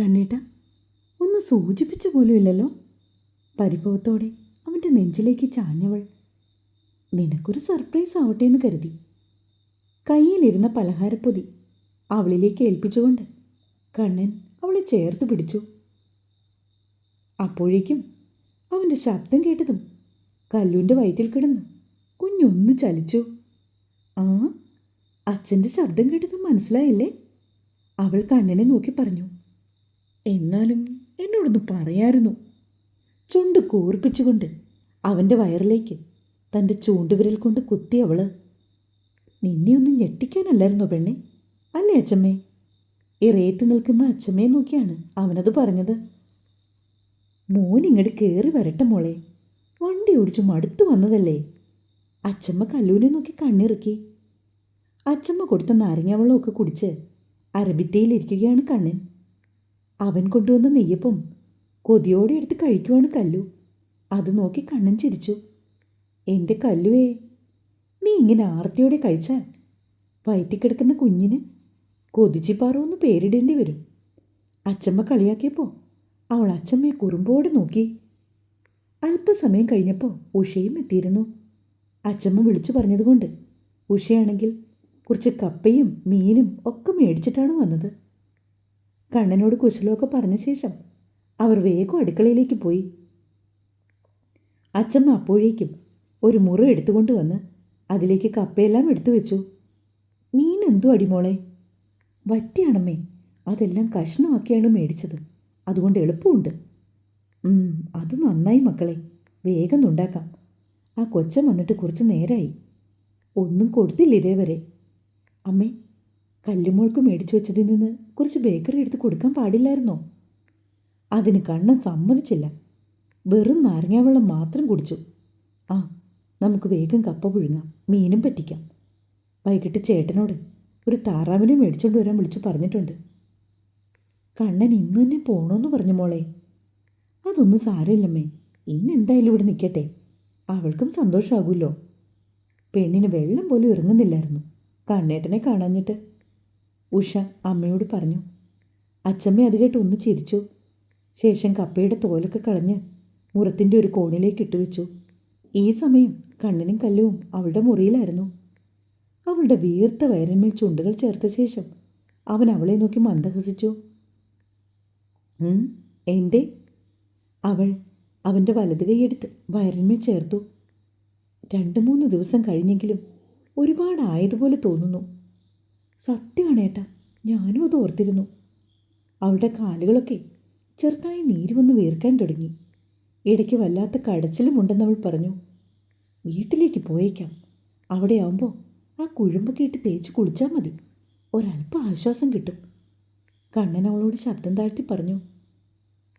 കണ്ണേട്ട ഒന്ന് സൂചിപ്പിച്ചു പോലും ഇല്ലല്ലോ. പരിഭവത്തോടെ അവന്റെ നെഞ്ചിലേക്ക് ചാഞ്ഞവൾ. നിനക്കൊരു സർപ്രൈസ് ആവട്ടെ എന്ന് കരുതി. കയ്യിലിരുന്ന പലഹാരപ്പൊതി അവളിലേക്ക് ഏൽപ്പിച്ചുകൊണ്ട് കണ്ണൻ അവളെ ചേർത്ത് പിടിച്ചു. അപ്പോഴേക്കും അവന്റെ ശബ്ദം കേട്ടതും കല്ലുന്റെ വയറ്റിൽ കിടന്ന് കുഞ്ഞൊന്ന് ചലിച്ചു. ആ അച്ഛന്റെ ശബ്ദം കേട്ടതും മനസ്സിലായില്ലേ? അവൾ കണ്ണനെ നോക്കി പറഞ്ഞു. എന്നാലും എന്നോടൊന്ന് പറയായിരുന്നു. ചുണ്ട് കൂർപ്പിച്ചുകൊണ്ട് അവന്റെ വയറിലേക്ക് തന്റെ ചൂണ്ടുവിരൽ കൊണ്ട് കുത്തി അവൾ. നിന്നെ ഒന്നും ഞെട്ടിക്കാനല്ലായിരുന്നോ പെണ്ണെ? അല്ലേ അച്ചമ്മേ? ഇറയത്ത് നിൽക്കുന്ന അച്ചമ്മയെ നോക്കിയാണ് അവനത് പറഞ്ഞത്. മോൻ കയറി വരട്ടെ മോളെ. വണ്ടി ഓടിച്ചു മടുത്തു വന്നതല്ലേ. അച്ചമ്മ കല്ലൂനെ നോക്കി കണ്ണിറുക്കി. അച്ചമ്മ കൊടുത്ത നാരങ്ങാവെള്ളമൊക്കെ കുടിച്ച് അരബിത്തയിലിരിക്കുകയാണ് കണ്ണൻ. അവൻ കൊണ്ടുവന്ന നെയ്യപ്പം കൊതിയോടെ എടുത്ത് കഴിക്കുവാണ് കല്ലു. അത് നോക്കി കണ്ണൻ ചിരിച്ചു. എന്റെ കല്ലുവേ നീ ഇങ്ങനെ ആർത്തിയോടെ കഴിച്ചാൽ വയറ്റിക്കിടക്കുന്ന കുഞ്ഞിന് കൊതിച്ചിപ്പാറോന്ന് പേരിടേണ്ടി വരും. അച്ചമ്മ കളിയാക്കിയപ്പോൾ അവൾ അച്ചമ്മയെ കുറുമ്പോടെ നോക്കി. അല്പസമയം കഴിഞ്ഞപ്പോൾ ഉഷയും എത്തിയിരുന്നു. അച്ചമ്മ വിളിച്ചു പറഞ്ഞതുകൊണ്ട് ഉഷയാണെങ്കിൽ കുറച്ച് കപ്പയും മീനും ഒക്കെ മേടിച്ചിട്ടാണ് വന്നത്. കണ്ണനോട് കുശലമൊക്കെ പറഞ്ഞ ശേഷം അവർ വേഗം അടുക്കളയിലേക്ക് പോയി. അച്ചമ്മ അപ്പോഴേക്കും ഒരു മുറി എടുത്തുകൊണ്ട് വന്ന് അതിലേക്ക് കപ്പയെല്ലാം എടുത്തു വെച്ചു. മീൻ എന്തോ അടിമോളെ വറ്റിയാണമ്മേ അതെല്ലാം കഷ്ണമാക്കിയാണ് മേടിച്ചത്. അതുകൊണ്ട് എളുപ്പമുണ്ട്. അത് നന്നായി മക്കളെ വേഗം ഉണ്ടാക്കാം ആ കൊച്ചൻ വന്നിട്ട് കുറച്ച് നേരമായി ഒന്നും കൊടുത്തില്ല ഇതേവരെ. അമ്മേ കല്ലുമോൾക്ക് മേടിച്ചു വെച്ചതിൽ നിന്ന് കുറച്ച് ബേക്കറി എടുത്ത് കൊടുക്കാൻ പാടില്ലായിരുന്നോ? അതിന് കണ്ണൻ സമ്മതിച്ചില്ല. വെറും നാരങ്ങാവെള്ളം മാത്രം കുടിച്ചു. ആ നമുക്ക് വേഗം കപ്പ പുഴുങ്ങാം. മീനും പറ്റിക്കാം. വൈകിട്ട് ചേട്ടനോട് ഒരു താറാവിനെ മേടിച്ചുകൊണ്ട് വരാൻ വിളിച്ചു പറഞ്ഞിട്ടുണ്ട്. കണ്ണൻ ഇന്ന് തന്നെ പോണോന്ന് പറഞ്ഞു മോളെ. അതൊന്നും സാരമില്ലമ്മേ. ഇന്ന് എന്തായാലും ഇവിടെ നിൽക്കട്ടെ അവൾക്കും സന്തോഷമാകുമല്ലോ പെണ്ണിന് വെള്ളം പോലും ഇറങ്ങുന്നില്ലായിരുന്നു. കണ്ണേട്ടനെ കാണാഞ്ഞിട്ട് ഉഷ അമ്മയോട് പറഞ്ഞു അച്ചമ്മ അത് കേട്ട് ഒന്ന് ചിരിച്ചു. ശേഷം കപ്പയുടെ തോലൊക്കെ കളഞ്ഞ് മുറത്തിന്റെ ഒരു കോണിലേക്ക് ഇട്ടുവെച്ചു ഈ സമയം കണ്ണിനും കല്ലുവും അവളുടെ മുറിയിലായിരുന്നു. അവളുടെ വീർത്ത വയറിന്മേൽ ചുണ്ടുകൾ ചേർത്ത ശേഷം അവൻ അവളെ നോക്കി മന്ദഹസിച്ചു. "ഉം, എന്തേ? അവൾ അവന്റെ വലത് കൈയെടുത്ത് വയറിന്മേൽ ചേർത്തു. രണ്ട് മൂന്ന് ദിവസം കഴിഞ്ഞെങ്കിലും ഒരുപാടായതുപോലെ തോന്നുന്നു. സത്യമാണ് ഏട്ടാ. ഞാനും അത് ഓർത്തിരുന്നു. അവളുടെ കാലുകളൊക്കെ ചെറുതായി നീര് വന്ന് വീർക്കാൻ തുടങ്ങി. ഇടയ്ക്ക് വല്ലാത്ത കടച്ചിലുമുണ്ടെന്ന് അവൾ പറഞ്ഞു വീട്ടിലേക്ക് പോയേക്കാം. അവിടെ ആവുമ്പോൾ ആ കുഴുമ്പൊക്കെ ഇട്ട് തേച്ച് കുളിച്ചാൽ മതി. ഒരല്പം ആശ്വാസം കിട്ടും. കണ്ണൻ അവളോട് ശബ്ദം താഴ്ത്തി പറഞ്ഞു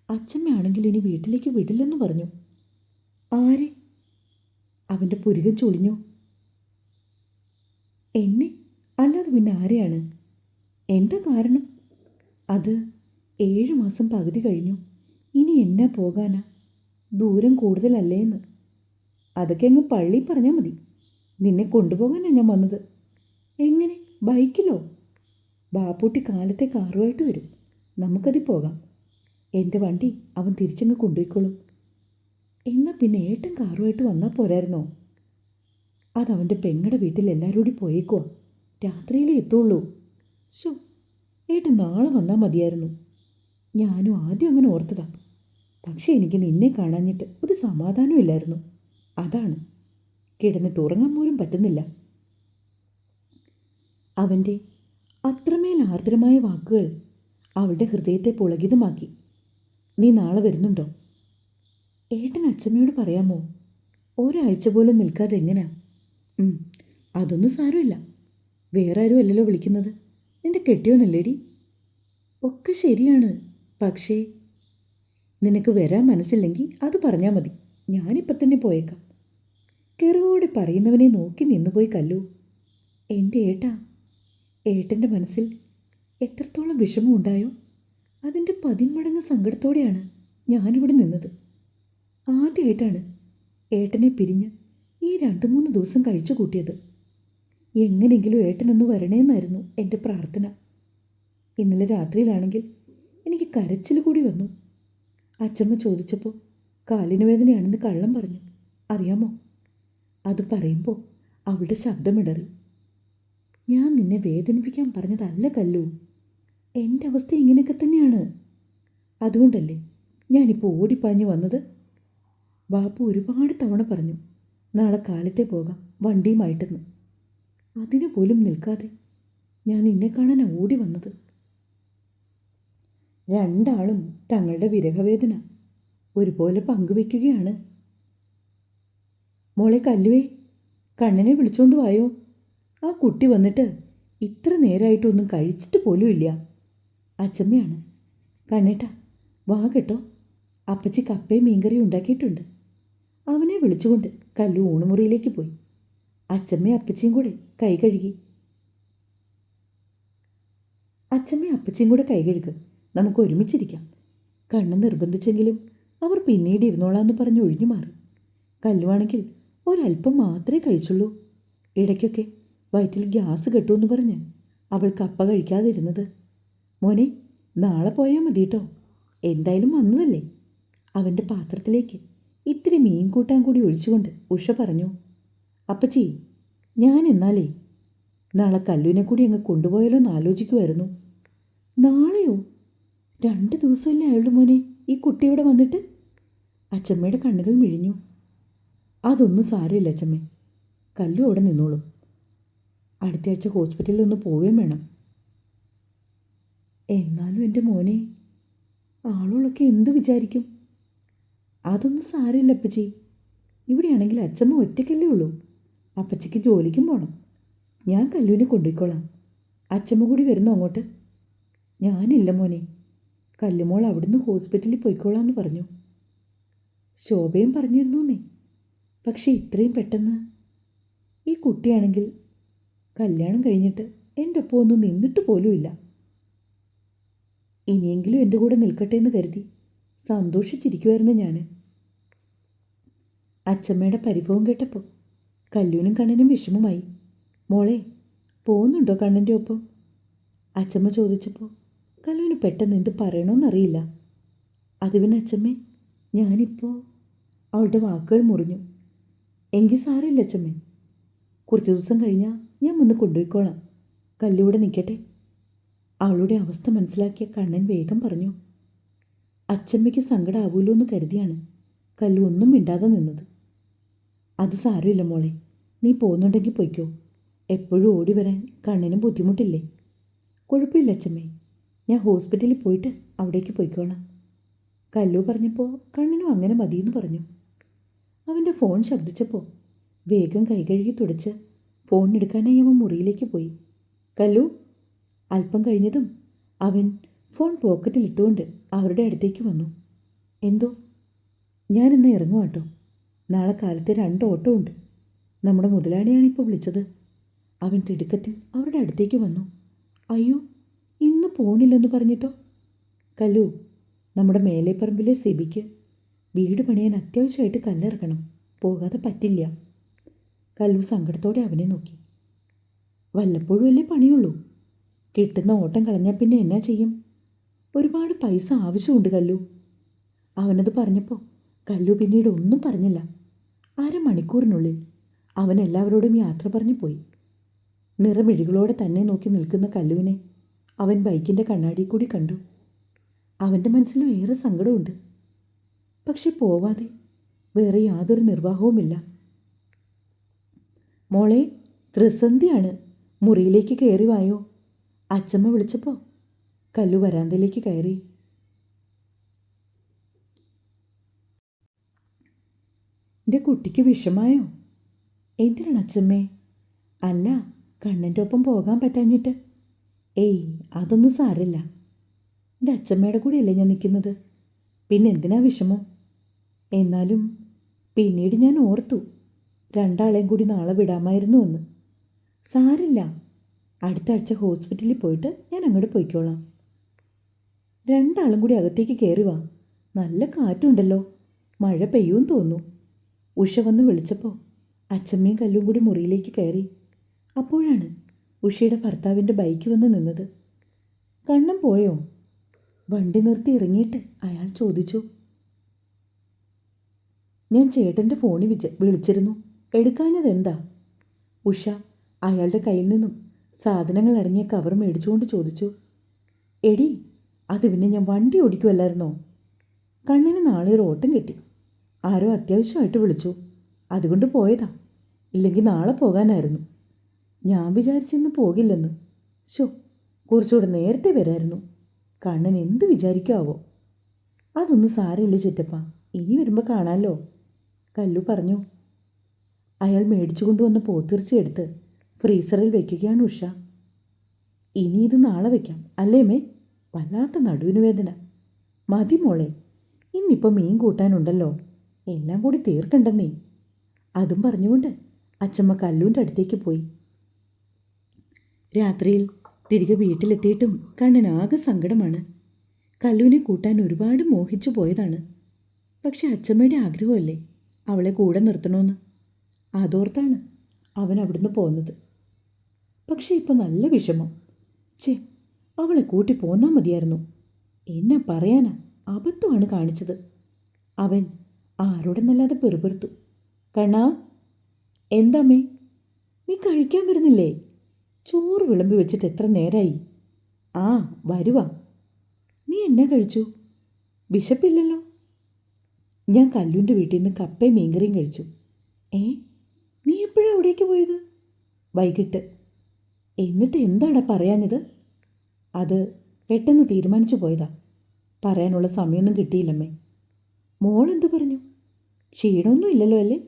അച്ഛമ്മയാണെങ്കിൽ ഇനി വീട്ടിലേക്ക് വിടില്ലെന്ന് പറഞ്ഞു. ആരെ? അവന്റെ പുരുകൻ ചൊളിഞ്ഞു. എന്നെ? അല്ലാതെ പിന്നെ ആരെയാണ്? എന്താ കാരണം? അത് ഏഴു മാസം പകുതി കഴിഞ്ഞു. ഇനി എന്നാ പോകാനാ? ദൂരം കൂടുതലല്ലേ എന്ന്. അതൊക്കെ അങ്ങ് പള്ളി പറഞ്ഞാൽ മതി. നിന്നെ കൊണ്ടുപോകാനാണ് ഞാൻ വന്നത്. എങ്ങനെ? ബൈക്കിലോ? ബാപ്പൂട്ടി കാലത്തെ കാറുമായിട്ട് വരും. നമുക്കതിൽ പോകാം. എന്റെ വണ്ടി അവൻ തിരിച്ചങ്ങ് കൊണ്ടുപോയിക്കോളും. എന്നാൽ പിന്നെ ഏട്ടൻ കാറുമായിട്ട് വന്നാൽ പോരായിരുന്നോ? അതവന്റെ പെങ്ങളുടെ വീട്ടിൽ എല്ലാവരും കൂടി പോയേക്കുവാ. രാത്രിയിലേ എത്തുള്ളൂ. ഷോ ഏട്ടൻ നാളെ വന്നാൽ മതിയായിരുന്നു. ഞാനും ആദ്യം അങ്ങനെ ഓർത്തതാ. പക്ഷേ എനിക്ക് നിന്നെ കാണാഞ്ഞിട്ട് ഒരു സമാധാനം ഇല്ലായിരുന്നു. അതാണ്. കിടന്നിട്ട് ഉറങ്ങാൻ പോലും പറ്റുന്നില്ല. അവന്റെ അത്രമേൽ ആർദ്രമായ വാക്കുകൾ അവളുടെ ഹൃദയത്തെ പുളകിതമാക്കി. നീ നാളെ വരുന്നുണ്ടോ? ഏട്ടൻ അച്ഛമ്മയോട് പറയാമോ? ഒരാഴ്ച പോലും നിൽക്കാതെ എങ്ങനെയാ അതൊന്നും സാരമില്ല. വേറെ ആരും അല്ലല്ലോ വിളിക്കുന്നത്. നിന്റെ കെട്ടിയോനല്ലേടി? ഒക്കെ ശരിയാണ്. പക്ഷേ നിനക്ക് വരാൻ മനസ്സില്ലെങ്കിൽ അത് പറഞ്ഞാൽ മതി. ഞാനിപ്പം തന്നെ പോയേക്കാം. കെറുവോടെ പറയുന്നവനെ നോക്കി നിന്നുപോയി കല്ലു. എന്റെ ഏട്ടാ ഏട്ടന്റെ മനസ്സിൽ എത്രത്തോളം വിഷമം ഉണ്ടായോ അതിന്റെ പതിന്മടങ്ങ് സങ്കടത്തോടെയാണ് ഞാനിവിടെ നിന്നത്. ആദ്യമായിട്ടാണ് ഏട്ടനെ പിരിഞ്ഞ് ഈ രണ്ട് മൂന്ന് ദിവസം കഴിച്ചു കൂട്ടിയത്. എങ്ങനെയെങ്കിലും ഏട്ടനൊന്ന് വരണേന്നായിരുന്നു എന്റെ പ്രാർത്ഥന. ഇന്നലെ രാത്രിയിലാണെങ്കിൽ എനിക്ക് കരച്ചിൽ കൂടി വന്നു. അച്ചമ്മ ചോദിച്ചപ്പോൾ കാലിന് വേദനയാണെന്ന് കള്ളം പറഞ്ഞു. അറിയാമോ? അത് പറയുമ്പോൾ അവളുടെ ശബ്ദമിടറി ഞാൻ നിന്നെ വേദനിപ്പിക്കാൻ പറഞ്ഞതല്ല കല്ലു. എന്റെ അവസ്ഥ ഇങ്ങനെയൊക്കെ തന്നെയാണ്. അതുകൊണ്ടല്ലേ ഞാനിപ്പോൾ ഓടിപ്പാഞ്ഞു വന്നത്? ബാപ്പു ഒരുപാട് തവണ പറഞ്ഞു നാളെ കാലത്തെ പോകാം വണ്ടിയുമായിട്ടെന്ന്. അതിന് പോലും നിൽക്കാതെ ഞാൻ നിന്നെ കാണാൻ ഓടി വന്നത്. രണ്ടാളും തങ്ങളുടെ വിരഹവേദന ഒരുപോലെ പങ്കുവെക്കുകയാണ്. മോളെ കല്ലുവേ കണ്ണനെ വിളിച്ചോണ്ട് വായോ? ആ കുട്ടി വന്നിട്ട് ഇത്ര നേരമായിട്ടൊന്നും കഴിച്ചിട്ട് പോലും ഇല്ല. അച്ചമ്മയാണ്. കണ്ണേട്ടാ വാ കേട്ടോ. അപ്പച്ചി കപ്പയും മീൻകറിയും ഉണ്ടാക്കിയിട്ടുണ്ട്. അവനെ വിളിച്ചുകൊണ്ട് കല്ലു ഊണുമുറിയിലേക്ക് പോയി. അച്ചമ്മയും അപ്പച്ചിയും കൂടെ കൈ കഴുകി. അച്ചമ്മയും അപ്പച്ചിയും കൂടെ കൈ കഴുക. നമുക്ക് ഒരുമിച്ചിരിക്കാം. കണ്ണ് നിർബന്ധിച്ചെങ്കിലും അവർ പിന്നീട് ഇരുന്നോളാന്ന് പറഞ്ഞ് ഒഴിഞ്ഞു മാറി. കല്ലുവാണെങ്കിൽ ഒരല്പം മാത്രമേ കഴിച്ചുള്ളൂ. ഇടയ്ക്കൊക്കെ വയറ്റിൽ ഗ്യാസ് കെട്ടുമെന്ന് പറഞ്ഞ് അവൾ കപ്പ കഴിക്കാതിരുന്നത്. മോനെ നാളെ പോയാൽ മതി കേട്ടോ എന്തായാലും വന്നതല്ലേ? അവന്റെ പാത്രത്തിലേക്ക് ഇത്തിരി മീൻ കൂട്ടാൻ കൂടി ഒഴിച്ചുകൊണ്ട് ഉഷ പറഞ്ഞു. അപ്പച്ചി ഞാൻ എന്നാലേ? നാളെ കല്ലുവിനെ കൂടി അങ്ങ് കൊണ്ടുപോയാലോ എന്ന് ആലോചിക്കുമായിരുന്നു നാളെയോ? രണ്ട് ദിവസമല്ലേ അയാളുടെ മോനെ ഈ കുട്ടി ഇവിടെ വന്നിട്ട്? അച്ചമ്മയുടെ കണ്ണുകൾ മിഴിഞ്ഞു. അതൊന്നും സാരമില്ല അച്ചമ്മ. കല്ലു അവിടെ നിന്നോളും. അടുത്ത ആഴ്ച ഹോസ്പിറ്റലിൽ ഒന്ന് പോവുകയും വേണം. എന്നാലും എന്റെ മോനെ ആളുകളൊക്കെ എന്ത് വിചാരിക്കും? അതൊന്നും സാരമില്ല അപ്പച്ചി. ഇവിടെയാണെങ്കിൽ അച്ചമ്മ ഒറ്റയ്ക്കല്ലേ ഉള്ളൂ. അപ്പച്ചിക്ക് ജോലിക്കും പോകണം ഞാൻ കല്ലുവിനെ കൊണ്ടുപോയിക്കോളാം. അച്ഛമ്മ കൂടി വരുന്നു അങ്ങോട്ട്? ഞാനില്ല മോനെ. കല്ലുമോൾ അവിടുന്ന് ഹോസ്പിറ്റലിൽ പോയിക്കോളാമെന്ന് പറഞ്ഞു. ശോഭയും പറഞ്ഞിരുന്നൂന്നേ പക്ഷേ ഇത്രയും പെട്ടെന്ന് ഈ കുട്ടിയാണെങ്കിൽ കല്യാണം കഴിഞ്ഞിട്ട് എന്റെ ഒപ്പം ഒന്ന് നിന്നിട്ട് പോലുമില്ല ഇനിയെങ്കിലും എന്റെ കൂടെ നിൽക്കട്ടെ എന്ന് കരുതി സന്തോഷിച്ചിരിക്കുമായിരുന്നു ഞാൻ അച്ചമ്മയുടെ പരിഭവം കേട്ടപ്പോൾ കല്ലുവിനും കണ്ണനും വിഷമമായി. മോളെ പോകുന്നുണ്ടോ കണ്ണന്റെ ഒപ്പം? അച്ചമ്മ ചോദിച്ചപ്പോൾ കല്ലുവിന് പെട്ടെന്ന് എന്ത് പറയണമെന്നറിയില്ല അത് പിന്നെ അച്ചമ്മേ ഞാനിപ്പോൾ അവളുടെ വാക്കുകൾ മുറിഞ്ഞു. എങ്കിൽ സാരമില്ല അച്ചമ്മേ. കുറച്ച് ദിവസം കഴിഞ്ഞാൽ ഞാൻ വന്ന് കൊണ്ടുപോയിക്കോളാം. കല്ലൂടെ നിൽക്കട്ടെ. അവളുടെ അവസ്ഥ മനസ്സിലാക്കിയ കണ്ണൻ വേഗം പറഞ്ഞു അച്ചമ്മയ്ക്ക് സങ്കടമാവൂലോ എന്ന് കരുതിയാണ് കല്ലു ഒന്നും മിണ്ടാതെ നിന്നത്. അത് സാരമില്ല മോളെ. നീ പോകുന്നുണ്ടെങ്കിൽ പൊയ്ക്കോ. എപ്പോഴും ഓടി വരാൻ കണ്ണിനും ബുദ്ധിമുട്ടില്ലേ? കുഴപ്പമില്ല അച്ഛമ്മേ. ഞാൻ ഹോസ്പിറ്റലിൽ പോയിട്ട് അവിടേക്ക് പോയിക്കോളാം. കല്ലു പറഞ്ഞപ്പോൾ കണ്ണിനും അങ്ങനെ മതിയെന്ന് പറഞ്ഞു. അവന്റെ ഫോൺ ശബ്ദിച്ചപ്പോൾ വേഗം കൈകഴുകി തുടച്ച് ഫോൺ എടുക്കാനായി അവൻ മുറിയിലേക്ക് പോയി. കല്ലു അല്പം കഴിഞ്ഞതും അവൻ ഫോൺ പോക്കറ്റിലിട്ടുകൊണ്ട് അവരുടെ അടുത്തേക്ക് വന്നു. എന്തോ? ഞാനിന്ന് ഇറങ്ങുവാട്ടോ. നാളെ കാലത്തെ രണ്ട് ഓട്ടോ ഉണ്ട്. നമ്മുടെ മുതലാളിയാണ് ഇപ്പോൾ വിളിച്ചത്. അവൻ തിടുക്കത്തിൽ അവരുടെ അടുത്തേക്ക് വന്നു. അയ്യോ ഇന്ന് പോണില്ലെന്ന് പറഞ്ഞിട്ടോ? കല്ലു നമ്മുടെ മേലേപ്പറമ്പിലെ സെബിക്ക് വീട് പണിയാൻ അത്യാവശ്യമായിട്ട് കല്ലിറക്കണം. പോകാതെ പറ്റില്ല. കല്ലു സങ്കടത്തോടെ അവനെ നോക്കി. വല്ലപ്പോഴും അല്ലേ പണിയുള്ളൂ? കിട്ടുന്ന ഓട്ടം കളഞ്ഞാൽ പിന്നെ എന്നാ ചെയ്യും? ഒരുപാട് പൈസ ആവശ്യമുണ്ട് കല്ലു. അവനത് പറഞ്ഞപ്പോൾ കല്ലു പിന്നീട് ഒന്നും പറഞ്ഞില്ല. അരമണിക്കൂറിനുള്ളിൽ അവൻ എല്ലാവരോടും യാത്ര പറഞ്ഞു പോയി. നിറമിഴികളോടെ തന്നെ നോക്കി നിൽക്കുന്ന കല്ലുവിനെ അവൻ ബൈക്കിന്റെ കണ്ണാടി കൂടി കണ്ടു. അവന്റെ മനസ്സിൽ ഏറെ സങ്കടമുണ്ട്. പക്ഷെ പോവാതെ വേറെ യാതൊരു നിർവാഹവുമില്ല. മോളെ ത്രിസന്ധിയാണ് മുറിയിലേക്ക് കയറി വായോ? അച്ചമ്മ വിളിച്ചപ്പോൾ കല്ലു വരാന്തയിലേക്ക് കയറി. എന്റെ കുട്ടിക്ക് വിഷമായോ? എന്തിനാണ് അച്ഛമ്മേ അല്ല കണ്ണന്റെ ഒപ്പം പോകാൻ പറ്റാഞ്ഞിട്ട്. ഏയ് അതൊന്നും സാരില്ല എന്റെ അച്ഛമ്മയുടെ കൂടെയല്ലേ ഞാൻ നിൽക്കുന്നത്? പിന്നെ എന്തിനാ വിഷമം? എന്നാലും പിന്നീട് ഞാൻ ഓർത്തു രണ്ടാളെയും കൂടി നാളെ വിടാമായിരുന്നു എന്ന്. സാരില്ല അടുത്ത ആഴ്ച ഹോസ്പിറ്റലിൽ പോയിട്ട് ഞാൻ അങ്ങോട്ട് പോയിക്കോളാം. രണ്ടാളും കൂടി അകത്തേക്ക് കയറി വാ. നല്ല കാറ്റുണ്ടല്ലോ. മഴ പെയ്യുമെന്ന് തോന്നുന്നു. ഉഷ വന്ന് വിളിച്ചപ്പോൾ അച്ചമ്മയും കല്ലും കൂടി മുറിയിലേക്ക് കയറി. അപ്പോഴാണ് ഉഷയുടെ ഭർത്താവിന്റെ ബൈക്ക് വന്ന് നിന്നത്. കണ്ണം പോയോ? വണ്ടി നിർത്തി ഇറങ്ങിയിട്ട് അയാൾ ചോദിച്ചു. ഞാൻ ചേട്ടന്റെ ഫോണിൽ വിച വിളിച്ചിരുന്നു. എടുക്കാഞ്ഞത് എന്താ ഉഷ അയാളുടെ കയ്യിൽ നിന്നും സാധനങ്ങൾ അടങ്ങിയ കവർ മേടിച്ചുകൊണ്ട് ചോദിച്ചു. എടി അത് പിന്നെ ഞാൻ വണ്ടി ഓടിക്കുമല്ലായിരുന്നോ കണ്ണിന് നാളെ ഒരു ഓട്ടം കിട്ടി. ആരോ അത്യാവശ്യമായിട്ട് വിളിച്ചു. അതുകൊണ്ട് പോയതാ. ഇല്ലെങ്കിൽ നാളെ പോകാനായിരുന്നു. ഞാൻ വിചാരിച്ചിന്ന് പോകില്ലെന്ന്. ഷോ കുറച്ചുകൂടെ നേരത്തെ വരായിരുന്നു. കണ്ണൻ എന്ത് വിചാരിക്കാവോ അതൊന്നും സാരമില്ല ചിറ്റപ്പ. ഇനി വരുമ്പോൾ കാണാമല്ലോ കല്ലു പറഞ്ഞു. അയാൾ മേടിച്ചു കൊണ്ടുവന്ന പോത്തിറച്ചി എടുത്ത് ഫ്രീസറിൽ വയ്ക്കുകയാണ് ഉഷ. ഇനി ഇത് നാളെ വയ്ക്കാം അല്ലേ മേ വല്ലാത്ത നടുവിന് വേദന മതി മോളെ ഇന്നിപ്പോൾ മീൻ കൂട്ടാനുണ്ടല്ലോ. എല്ലാം കൂടി തീർക്കണ്ടെന്നേ. അതും പറഞ്ഞുകൊണ്ട് അച്ചമ്മ കല്ലൂന്റെ അടുത്തേക്ക് പോയി. രാത്രിയിൽ തിരികെ വീട്ടിലെത്തിയിട്ടും കണ്ണനാകെ സങ്കടമാണ്. കല്ലൂനെ കൂട്ടാൻ ഒരുപാട് മോഹിച്ചു പോയതാണ്. പക്ഷെ അച്ചമ്മയുടെ ആഗ്രഹമല്ലേ അവളെ കൂടെ നിർത്തണമെന്ന് അതോർത്താണ് അവൻ അവിടുന്ന് പോകുന്നത് പക്ഷേ ഇപ്പം നല്ല വിഷമം. ചേ അവളെ കൂട്ടി പോന്നാൽ മതിയായിരുന്നു. എന്നെ പറയാനാ അബദ്ധമാണ് കാണിച്ചത്. അവൻ ആരോടെന്നല്ലാതെ പെറുപെറുത്തു. കണ്ണാ എന്താമ്മേ? നീ കഴിക്കാൻ വരുന്നില്ലേ? ചോറ് വിളമ്പി വെച്ചിട്ട് എത്ര നേരായി. ആ വരുവാ. നീ എന്നാ കഴിച്ചു? വിശപ്പില്ലല്ലോ? ഞാൻ കല്ലുവിന്റെ വീട്ടിൽ നിന്ന് കപ്പയും മീൻകറിയും കഴിച്ചു. ഏ നീ എപ്പോഴാണ് അവിടേക്ക് പോയത്? വൈകിട്ട്. എന്നിട്ട് എന്താണ് പറയാഞ്ഞത്? അത് പെട്ടെന്ന് തീരുമാനിച്ചു പോയതാ. പറയാനുള്ള സമയമൊന്നും കിട്ടിയില്ലമ്മേ. മോൾ എന്ത് പറഞ്ഞു? ക്ഷീണമൊന്നും ഇല്ലല്ലോ അല്ലേ?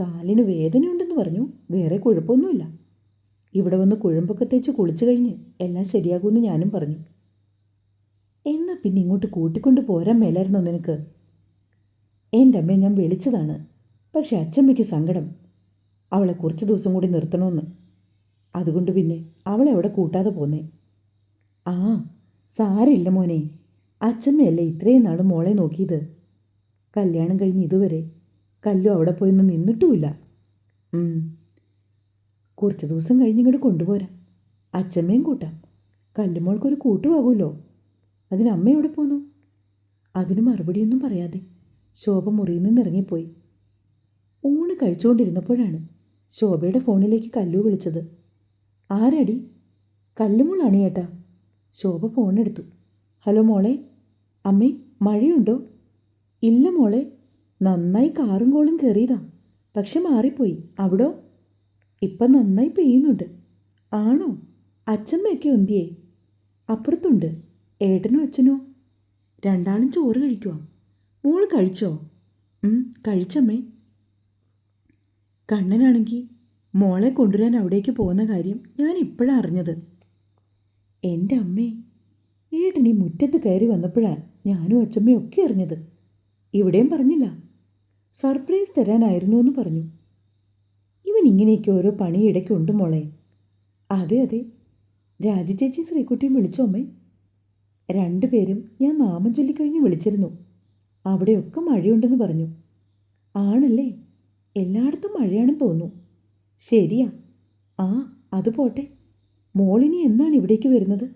കാലിന് വേദനയുണ്ടെന്ന് പറഞ്ഞു. വേറെ കുഴപ്പമൊന്നുമില്ല. ഇവിടെ വന്ന് കുഴമ്പൊക്കെ തേച്ച് കുളിച്ചു കഴിഞ്ഞ് എല്ലാം ശരിയാകുമെന്ന് ഞാനും പറഞ്ഞു. എന്നാ പിന്നെ ഇങ്ങോട്ട് കൂട്ടിക്കൊണ്ട് പോരാൻ മേലായിരുന്നോ നിനക്ക്? എന്റെ അമ്മയെ ഞാൻ വിളിച്ചതാണ്. പക്ഷെ അച്ചമ്മയ്ക്ക് സങ്കടം. അവളെ കുറച്ച് ദിവസം കൂടി നിർത്തണമെന്ന് അതുകൊണ്ട് പിന്നെ അവളെ അവിടെ കൂട്ടാതെ പോന്നേ. ആ സാരില്ല മോനെ. അച്ചമ്മയല്ലേ ഇത്രയും നാൾ മോളെ നോക്കിയത്. കല്യാണം കഴിഞ്ഞ് ഇതുവരെ കല്ലു അവിടെ പോയൊന്നും നിന്നിട്ടുമില്ല. കുറച്ച് ദിവസം കഴിഞ്ഞ് ഇങ്ങോട്ട് കൊണ്ടുപോരാം. അച്ഛമ്മയും കൂട്ടാം. കല്ലുമോൾക്കൊരു കൂട്ടുമാകുമല്ലോ അതിന് അമ്മ എവിടെ പോന്നു? അതിന് മറുപടിയൊന്നും പറയാതെ ശോഭ മുറിയിൽ നിന്ന് ഇറങ്ങിപ്പോയി. ഊണ് കഴിച്ചുകൊണ്ടിരുന്നപ്പോഴാണ് ശോഭയുടെ ഫോണിലേക്ക് കല്ലു വിളിച്ചത്. ആരടി? കല്ലുമോളാണ് ചേട്ടാ ശോഭ ഫോണെടുത്തു. ഹലോ മോളെ. അമ്മേ മഴയുണ്ടോ? ഇല്ല മോളെ. നന്നായി കാറും കോളും കയറിയതാ പക്ഷെ മാറിപ്പോയി. അവിടോ? ഇപ്പം നന്നായി പെയ്യുന്നുണ്ട്. ആണോ? അച്ഛമ്മയൊക്കെ ഒന്തിയേ? അപ്പുറത്തുണ്ട്. ഏട്ടനോ അച്ഛനോ? രണ്ടാളും ചോറ് കഴിക്കുവാ. മോൾ കഴിച്ചോ? കഴിച്ചമ്മേ. കണ്ണനാണെങ്കിൽ മോളെ കൊണ്ടുവരാൻ അവിടേക്ക് പോകുന്ന കാര്യം ഞാൻ ഇപ്പോഴാണ് അറിഞ്ഞത്. എന്റെ അമ്മേ ഏട്ടൻ ഈ മുറ്റത്ത് കയറി വന്നപ്പോഴാണ് ഞാനും അച്ഛമ്മയും ഒക്കെ അറിഞ്ഞത്. ഇവിടെയും പറഞ്ഞില്ല. സർപ്രൈസ് തരാനായിരുന്നു എന്ന് പറഞ്ഞു. ഇവൻ ഇങ്ങനെയൊക്കെ ഓരോ പണി ഇടയ്ക്കുണ്ട് മോളെ. അതെ അതെ. രാജി ചേച്ചി ശ്രീകുട്ടിയും വിളിച്ചോ അമ്മേ. രണ്ടുപേരും ഞാൻ നാമം ചൊല്ലിക്കഴിഞ്ഞ് വിളിച്ചിരുന്നു. അവിടെയൊക്കെ മഴയുണ്ടെന്ന് പറഞ്ഞു. ആണല്ലേ? എല്ലായിടത്തും മഴയാണെന്ന് തോന്നുന്നു. ശരിയാ. ആ അത് പോട്ടെ. മോളിനി എന്നാണ് ഇവിടേക്ക് വരുന്നത്?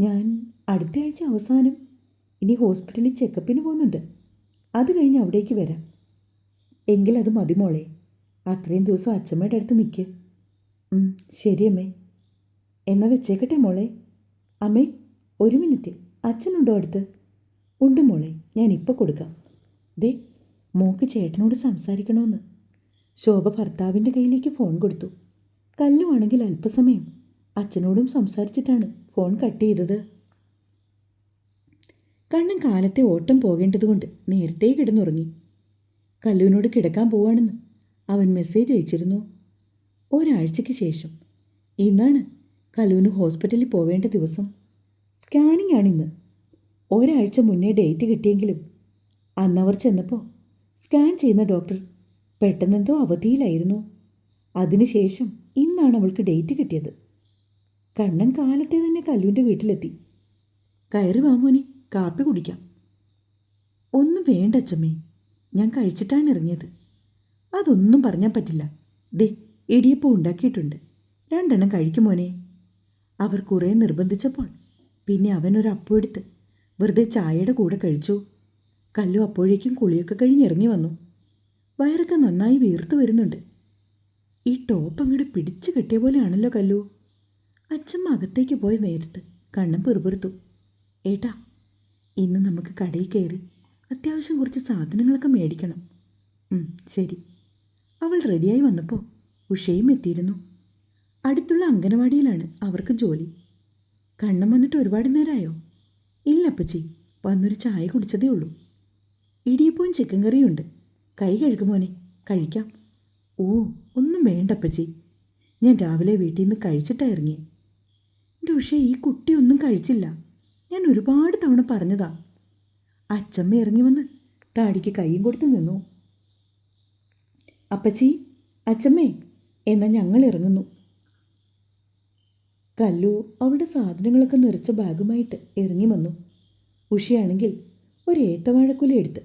ഞാൻ അടുത്ത ആഴ്ച അവസാനം ഇനി ഹോസ്പിറ്റലിൽ ചെക്കപ്പിന് പോകുന്നുണ്ട്. അത് കഴിഞ്ഞ് അവിടേക്ക് വരാം. എങ്കിൽ അത് മതി മോളെ. അത്രയും ദിവസം അച്ഛമ്മയുടെ അടുത്ത് നിൽക്ക് ശരിയമ്മേ ശരി അമ്മേ. എന്നാ വെച്ചേക്കട്ടെ മോളെ. അമ്മേ ഒരു മിനിറ്റ്. അച്ഛനുണ്ടോ അടുത്ത്? ഉണ്ട് മോളെ. ഞാൻ ഇപ്പോൾ കൊടുക്കാം. ദേ മോക്ക് ചേട്ടനോട് സംസാരിക്കണമെന്ന് ശോഭ ഭർത്താവിന്റെ കയ്യിലേക്ക് ഫോൺ കൊടുത്തു. കല്ലുവാണെങ്കിൽ അല്പസമയം. അച്ഛനോടും സംസാരിച്ചിട്ടാണ് ഫോൺ കട്ട് ചെയ്തത്. കണ്ണൻ കാലത്തെ ഓട്ടം പോകേണ്ടതുകൊണ്ട് നേരത്തെ കിടന്നുറങ്ങി. കല്ലുവിനോട് കിടക്കാൻ പോവാണെന്ന് അവൻ മെസ്സേജ് അയച്ചിരുന്നു. ഒരാഴ്ചയ്ക്ക് ശേഷം. ഇന്നാണ് കല്ലുവിന് ഹോസ്പിറ്റലിൽ പോവേണ്ട ദിവസം. സ്കാനിംഗ് ആണിന്ന് ഒരാഴ്ച മുന്നേ ഡേറ്റ് കിട്ടിയെങ്കിലും. അന്നവർ ചെന്നപ്പോൾ സ്കാൻ ചെയ്യുന്ന ഡോക്ടർ പെട്ടെന്നെന്തോ അവധിയിലായിരുന്നു. അതിനുശേഷം ഇന്നാണ് അവൾക്ക് ഡേറ്റ് കിട്ടിയത്. കണ്ണൻ കാലത്തെ തന്നെ കല്ലുവിന്റെ വീട്ടിലെത്തി. കയറി വാമോനെ കാപ്പി കുടിക്കാം. ഒന്നും വേണ്ട അച്ചമ്മേ ഞാൻ കഴിച്ചിട്ടാണ് ഇറങ്ങിയത്. അതൊന്നും പറഞ്ഞാൽ പറ്റില്ല. ദേ ഇടിയപ്പം ഉണ്ടാക്കിയിട്ടുണ്ട്. രണ്ടെണ്ണം കഴിക്കുമോനെ അവർ കുറേ നിർബന്ധിച്ചപ്പോൾ പിന്നെ അവൻ ഒരു അപ്പം എടുത്ത് വെറുതെ ചായയുടെ കൂടെ കഴിച്ചു. കല്ലു അപ്പോഴേക്കും കുളിയൊക്കെ കഴിഞ്ഞ് ഇറങ്ങി വന്നു. വയറൊക്കെ നന്നായി വീർത്തു വരുന്നുണ്ട്. ഈ ടോപ്പ് അങ്ങോട്ട് പിടിച്ചു കെട്ടിയ പോലെയാണല്ലോ കല്ലു. അച്ഛമ്മ അകത്തേക്ക് പോയ നേരത്ത് കണ്ണം പെറുപെറുത്തു. ഏട്ടാ ഇന്ന് നമുക്ക് കടയിൽ കയറി. അത്യാവശ്യം കുറച്ച് സാധനങ്ങളൊക്കെ മേടിക്കണം. ശരി. അവൾ റെഡിയായി വന്നപ്പോൾ ഉഷയും എത്തിയിരുന്നു. അടുത്തുള്ള അംഗനവാടിയിലാണ് അവർക്ക് ജോലി. കണ്ണം വന്നിട്ട് ഒരുപാട് നേരമായോ ഇല്ല അപ്പച്ചി. വന്നൊരു ചായ കുടിച്ചതേ ഉള്ളൂ. ഇടിയപ്പവും ചിക്കൻ കറിയുണ്ട് കൈ കഴുകുമോനെ കഴിക്കാം. ഓ ഒന്നും വേണ്ട അപ്പച്ചി. ഞാൻ രാവിലെ വീട്ടിൽ നിന്ന് കഴിച്ചിട്ടാണ് ഇറങ്ങിയേ. എന്റെ ഉഷ ഈ കുട്ടി ഒന്നും കഴിച്ചില്ല. ഞാൻ ഒരുപാട് തവണ പറഞ്ഞതാ. അച്ചമ്മ ഇറങ്ങി വന്ന് താടിക്ക് കൈയും കൊടുത്ത് നിന്നു. അപ്പച്ചി അച്ചമ്മേ എന്നാൽ ഞങ്ങൾ ഇറങ്ങുന്നു. കല്ലു അവളുടെ സാധനങ്ങളൊക്കെ നിറച്ച ബാഗുമായിട്ട് ഇറങ്ങി വന്നു. ഉഷയാണെങ്കിൽ ഒരു ഏത്തവാഴക്കുല എടുത്ത്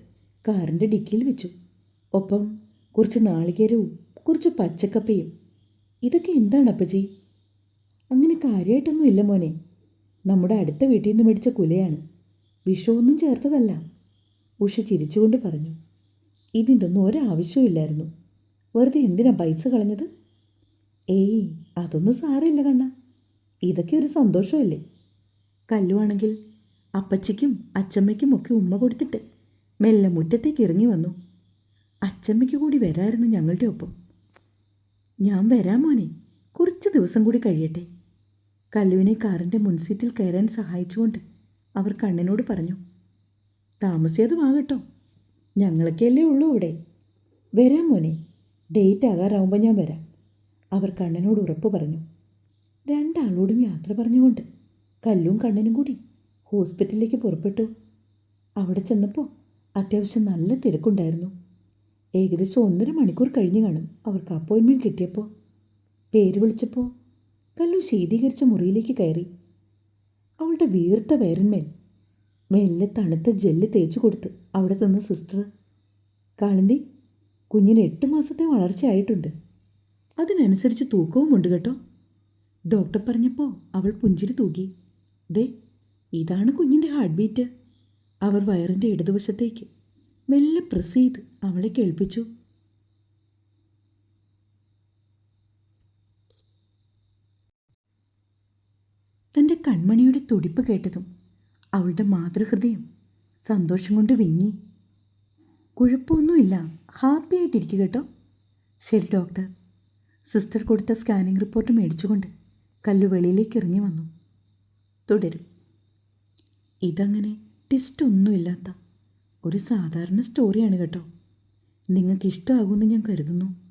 കാറിന്റെ ഡിക്കിയിൽ വെച്ചു. ഒപ്പം കുറച്ച് നാളികേരവും കുറച്ച് പച്ചക്കപ്പയും. ഇതൊക്കെ എന്താണ് അപ്പച്ചി? അങ്ങനെ കാര്യമായിട്ടൊന്നും ഇല്ല മോനെ. നമ്മുടെ അടുത്ത വീട്ടിൽ നിന്ന് മേടിച്ച കുലയാണ്. വിഷമൊന്നും ചേർത്തതല്ല. ഉഷ ചിരിച്ചുകൊണ്ട് പറഞ്ഞു. ഇതിന്റെ ഒന്നും ഒരാവശ്യമില്ലായിരുന്നു വെറുതെ എന്തിനാ പൈസ കളഞ്ഞത്? ഏയ് അതൊന്നും സാരമില്ല കണ്ണ. ഇതൊക്കെ ഒരു സന്തോഷമല്ലേ? കല്ലുവാണെങ്കിൽ അപ്പച്ചിക്കും അച്ചമ്മയ്ക്കും ഒക്കെ ഉമ്മ കൊടുത്തിട്ട് മെല്ലെ മുറ്റത്തേക്ക് ഇറങ്ങി വന്നു. അച്ചമ്മയ്ക്ക് കൂടി വരായിരുന്നു ഞങ്ങളുടെ ഒപ്പം. ഞാൻ വരാം മോനെ. കുറച്ച് ദിവസം കൂടി കഴിയട്ടെ. കല്ലുവിനെ കാറിന്റെ മുൻസീറ്റിൽ കയറാൻ സഹായിച്ചുകൊണ്ട് അവർ കണ്ണിനോട് പറഞ്ഞു താമസിയാതുമാകട്ടോ ഞങ്ങളൊക്കെയല്ലേ ഉള്ളൂ ഇവിടെ. വരാം മോനെ. ഡേറ്റ് ആകാറാവുമ്പോൾ ഞാൻ വരാം. അവർ കണ്ണനോട് ഉറപ്പ് പറഞ്ഞു. രണ്ടാളോടും യാത്ര പറഞ്ഞുകൊണ്ട് കല്ലും കണ്ണനും കൂടി ഹോസ്പിറ്റലിലേക്ക് പുറപ്പെട്ടു. അവിടെ ചെന്നപ്പോൾ അത്യാവശ്യം നല്ല തിരക്കുണ്ടായിരുന്നു. ഏകദേശം ഒന്നര മണിക്കൂർ കഴിഞ്ഞ് കാണും അവർക്ക് അപ്പോയിൻമെന്റ് കിട്ടിയപ്പോൾ പേര് വിളിച്ചപ്പോൾ കല്ലു ശീതീകരിച്ച മുറിയിലേക്ക് കയറി. അവളുടെ വീർത്ത വയറിന്മേൽ മെല്ലെ തണുത്ത ജെല്ല് തേച്ചു കൊടുത്ത് അവിടെ തന്ന സിസ്റ്റർ കാളിന്തി കുഞ്ഞിന് എട്ട് മാസത്തെ വളർച്ചയായിട്ടുണ്ട് അതിനനുസരിച്ച് തൂക്കവും ഉണ്ട് കേട്ടോ. ഡോക്ടർ പറഞ്ഞപ്പോൾ അവൾ പുഞ്ചിരി തൂക്കി ദേ ഇതാണ് കുഞ്ഞിന്റെ ഹാർട്ട് ബീറ്റ്. അവർ വയറിന്റെ ഇടതുവശത്തേക്ക് മെല്ലെ പ്രസ് ചെയ്ത് അവളെ കേൾപ്പിച്ചു തന്റെ കൺമണിയുടെ തുടിപ്പ് കേട്ടതും അവളുടെ മാതൃഹൃദയം സന്തോഷം കൊണ്ട് വിങ്ങി. കുഴപ്പമൊന്നുമില്ല. ഹാപ്പി ആയിട്ടിരിക്കുക കേട്ടോ. ശരി ഡോക്ടർ. സിസ്റ്റർ കൊടുത്ത സ്കാനിംഗ് റിപ്പോർട്ട് മേടിച്ചുകൊണ്ട് കല്ലു വെളിയിലേക്ക് ഇറങ്ങി വന്നു. തുടരും. ഇതങ്ങനെ ടെസ്റ്റ് ഒന്നുമില്ലാത്ത ഒരു സാധാരണ സ്റ്റോറിയാണ് കേട്ടോ. നിങ്ങൾക്ക് ഇഷ്ടമാകുമെന്ന് ഞാൻ കരുതുന്നു.